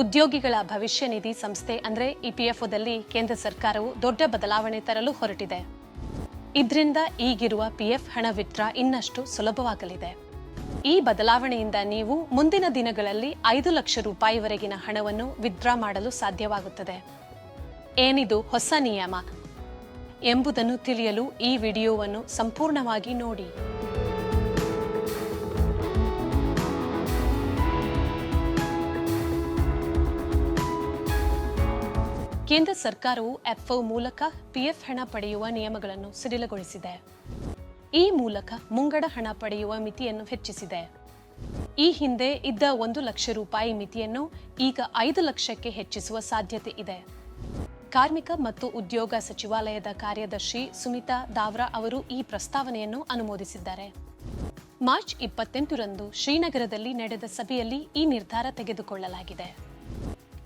ಉದ್ಯೋಗಿಗಳ ಭವಿಷ್ಯ ನಿಧಿ ಸಂಸ್ಥೆ ಅಂದರೆ ಇಪಿಎಫ್ಒದಲ್ಲಿ ಕೇಂದ್ರ ಸರ್ಕಾರವು ದೊಡ್ಡ ಬದಲಾವಣೆ ತರಲು ಹೊರಟಿದೆ. ಇದರಿಂದ ಈಗಿರುವ ಪಿಎಫ್ ಹಣ ವಿತ್ಡ್ರಾ ಇನ್ನಷ್ಟು ಸುಲಭವಾಗಲಿದೆ. ಈ ಬದಲಾವಣೆಯಿಂದ ನೀವು ಮುಂದಿನ ದಿನಗಳಲ್ಲಿ ಐದು ಲಕ್ಷ ರೂಪಾಯಿವರೆಗಿನ ಹಣವನ್ನು ವಿತ್ಡ್ರಾ ಮಾಡಲು ಸಾಧ್ಯವಾಗುತ್ತದೆ. ಏನಿದು ಹೊಸ ನಿಯಮ ಎಂಬುದನ್ನು ತಿಳಿಯಲು ಈ ವಿಡಿಯೋವನ್ನು ಸಂಪೂರ್ಣವಾಗಿ ನೋಡಿ. ಕೇಂದ್ರ ಸರ್ಕಾರವು ಎಫ್ಒ ಮೂಲಕ ಪಿಎಫ್ ಹಣ ಪಡೆಯುವ ನಿಯಮಗಳನ್ನು ಸಡಿಲಗೊಳಿಸಿದೆ. ಈ ಮೂಲಕ ಮುಂಗಡ ಹಣ ಪಡೆಯುವ ಮಿತಿಯನ್ನು ಹೆಚ್ಚಿಸಿದೆ. ಈ ಹಿಂದೆ ಇದ್ದ ಒಂದು ಲಕ್ಷ ರೂಪಾಯಿ ಮಿತಿಯನ್ನು ಈಗ ಐದು ಲಕ್ಷಕ್ಕೆ ಹೆಚ್ಚಿಸುವ ಸಾಧ್ಯತೆ ಇದೆ. ಕಾರ್ಮಿಕ ಮತ್ತು ಉದ್ಯೋಗ ಸಚಿವಾಲಯದ ಕಾರ್ಯದರ್ಶಿ ಸುಮಿತಾ ದಾವ್ರಾ ಅವರು ಈ ಪ್ರಸ್ತಾವನೆಯನ್ನು ಅನುಮೋದಿಸಿದ್ದಾರೆ. ಮಾರ್ಚ್ ಇಪ್ಪತ್ತೆಂಟರಂದು ಶ್ರೀನಗರದಲ್ಲಿ ನಡೆದ ಸಭೆಯಲ್ಲಿ ಈ ನಿರ್ಧಾರ ತೆಗೆದುಕೊಳ್ಳಲಾಗಿದೆ.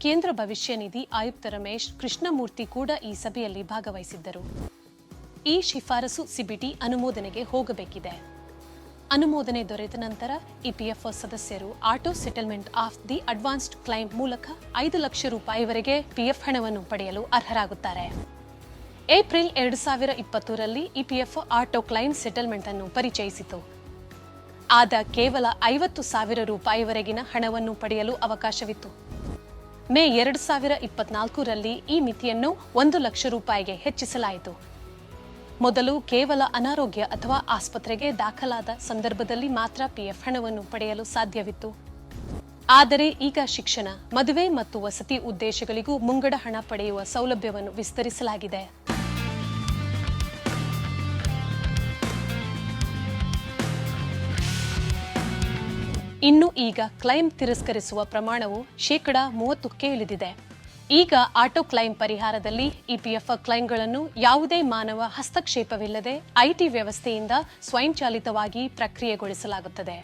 ಕೇಂದ್ರ ಭವಿಷ್ಯ ನಿಧಿ ಆಯುಕ್ತ ರಮೇಶ್ ಕೃಷ್ಣಮೂರ್ತಿ ಕೂಡ ಈ ಸಭೆಯಲ್ಲಿ ಭಾಗವಹಿಸಿದ್ದರು. ಈ ಶಿಫಾರಸು ಸಿಬಿಟಿ ಅನುಮೋದನೆಗೆ ಹೋಗಬೇಕಿದೆ. ಅನುಮೋದನೆ ದೊರೆತ ನಂತರ ಇಪಿಎಫ್ಒ ಸದಸ್ಯರು auto settlement of the advanced claim ಮೂಲಕ ಐದು ಲಕ್ಷ ರೂಪಾಯಿವರೆಗೆ ಪಿಎಫ್ ಹಣವನ್ನು ಪಡೆಯಲು ಅರ್ಹರಾಗುತ್ತಾರೆ. ಏಪ್ರಿಲ್ ಎರಡು ಸಾವಿರ ಇಪ್ಪತ್ತರಲ್ಲಿ ಇಪಿಎಫ್ ಆಟೋ ಕ್ಲೈಮ್ ಸೆಟಲ್ಮೆಂಟ್ ಅನ್ನು ಪರಿಚಯಿಸಿತು. ಆದ ಕೇವಲ ಐವತ್ತು ಸಾವಿರ ರೂಪಾಯಿವರೆಗಿನ ಹಣವನ್ನು ಪಡೆಯಲು ಅವಕಾಶವಿತ್ತು. ಮೇ ಎರಡು ಸಾವಿರ ಇಪ್ಪತ್ನಾಲ್ಕರಲ್ಲಿ ಈ ಮಿತಿಯನ್ನು ಒಂದು ಲಕ್ಷ ರೂಪಾಯಿಗೆ ಹೆಚ್ಚಿಸಲಾಯಿತು. ಮೊದಲು ಕೇವಲ ಅನಾರೋಗ್ಯ ಅಥವಾ ಆಸ್ಪತ್ರೆಗೆ ದಾಖಲಾದ ಸಂದರ್ಭದಲ್ಲಿ ಮಾತ್ರ ಪಿಎಫ್ ಹಣವನ್ನು ಪಡೆಯಲು ಸಾಧ್ಯವಿತ್ತು. ಆದರೆ ಈಗ ಶಿಕ್ಷಣ, ಮದುವೆ ಮತ್ತು ವಸತಿ ಉದ್ದೇಶಗಳಿಗೂ ಮುಂಗಡ ಹಣ ಪಡೆಯುವ ಸೌಲಭ್ಯವನ್ನು ವಿಸ್ತರಿಸಲಾಗಿದೆ. ಇನ್ನು ಈಗ ಕ್ಲೈಮ್ ತಿರಸ್ಕರಿಸುವ ಪ್ರಮಾಣವು ಶೇಕಡ ಮೂವತ್ತಕ್ಕೆ ಇಳಿದಿದೆ. ಈಗ ಆಟೋ ಕ್ಲೈಮ್ ಪರಿಹಾರದಲ್ಲಿ ಇಪಿಎಫ್ ಕ್ಲೈಮ್ಗಳನ್ನು ಯಾವುದೇ ಮಾನವ ಹಸ್ತಕ್ಷೇಪವಿಲ್ಲದೆ ಐಟಿ ವ್ಯವಸ್ಥೆಯಿಂದ ಸ್ವಯಂಚಾಲಿತವಾಗಿ ಪ್ರಕ್ರಿಯೆಗೊಳಿಸಲಾಗುತ್ತದೆ.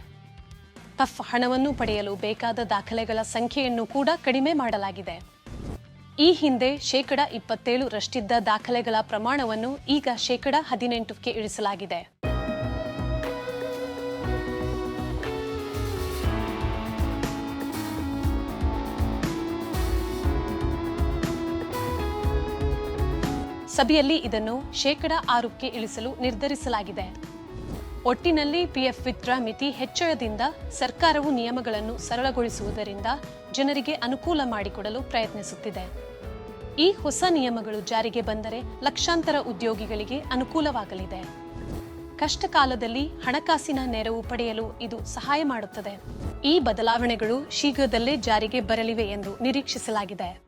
ಪಫ್ ಹಣವನ್ನು ಪಡೆಯಲು ಬೇಕಾದ ದಾಖಲೆಗಳ ಸಂಖ್ಯೆಯನ್ನು ಕೂಡ ಕಡಿಮೆ ಮಾಡಲಾಗಿದೆ. ಈ ಹಿಂದೆ ಶೇಕಡ ಇಪ್ಪತ್ತೇಳು ರಷ್ಟಿದ್ದ ದಾಖಲೆಗಳ ಪ್ರಮಾಣವನ್ನು ಈಗ ಶೇಕಡ ಹದಿನೆಂಟಕ್ಕೆ ಇಳಿಸಲಾಗಿದೆ. ಸಭೆಯಲ್ಲಿ ಇದನ್ನು ಶೇಕಡ ಆರಕ್ಕೆ ಇಳಿಸಲು ನಿರ್ಧರಿಸಲಾಗಿದೆ. ಒಟ್ಟಿನಲ್ಲಿ ಪಿಎಫ್ ವಿತ್ರ ಮಿತಿ ಹೆಚ್ಚಳದಿಂದ ಸರ್ಕಾರವು ನಿಯಮಗಳನ್ನು ಸರಳಗೊಳಿಸುವುದರಿಂದ ಜನರಿಗೆ ಅನುಕೂಲ ಮಾಡಿಕೊಡಲು ಪ್ರಯತ್ನಿಸುತ್ತಿದೆ. ಈ ಹೊಸ ನಿಯಮಗಳು ಜಾರಿಗೆ ಬಂದರೆ ಲಕ್ಷಾಂತರ ಉದ್ಯೋಗಿಗಳಿಗೆ ಅನುಕೂಲವಾಗಲಿದೆ. ಕಷ್ಟ ಕಾಲದಲ್ಲಿ ಹಣಕಾಸಿನ ನೆರವು ಪಡೆಯಲು ಇದು ಸಹಾಯ ಮಾಡುತ್ತದೆ. ಈ ಬದಲಾವಣೆಗಳು ಶೀಘ್ರದಲ್ಲೇ ಜಾರಿಗೆ ಬರಲಿವೆ ಎಂದು ನಿರೀಕ್ಷಿಸಲಾಗಿದೆ.